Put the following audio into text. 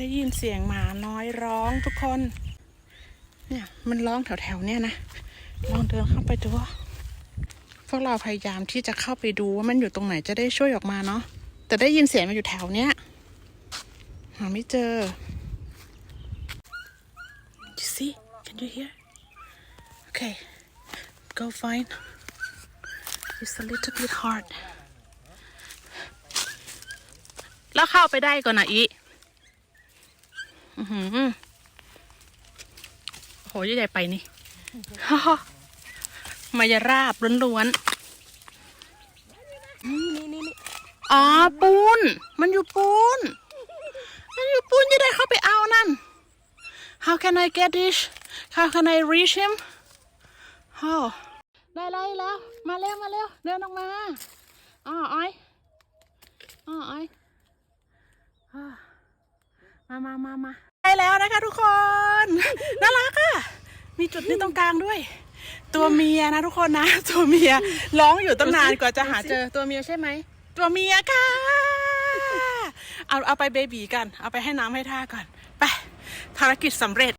ได้ยินเสียงหมาน้อยร้องทุกคน เนี่ยมันร้องแถวๆเนี่ยนะ ลองเดินเข้าไปดูว่าพวกเราพยายามที่จะเข้าไปดูว่ามันอยู่ตรงไหนจะได้ช่วยออกมาเนาะ แต่ได้ยินเสียงมันอยู่แถวเนี้ย หาไม่เจอ You see? Can you hear? Okay. Go find. It's a little bit hard. แล้วเข้าไปได้ก่อนนะอี อือหือโหใหญ่ๆไปนี่ มายราบล้วนนี่นี่นี่นี่ๆอ๋อปูน มันอยู่ปูน มันอยู่ปูนจะได้เข้าไปเอานั่น How can I get this How can I reach him Oh ได้แล้วได้แล้ว มาเร็วมาเร็วเดินออกมาอ๋ออ้อยอ๋ออ้อยอ่า มามามามาได้แล้วนะคะทุกคน น่ารักอะมีจุดนี้ตรงกลางด้วย ตัวเมียนะทุกคนนะ ตัวเมียร้องอยู่ตั้งนานกว่าจะหาเจอตัวเมียใช่ไหม ตัวเมียค่ะ เอาเอาไปเบบีกัน เอาไปให้น้ำให้ท่าก่อน ไป ภารกิจสำเร็จ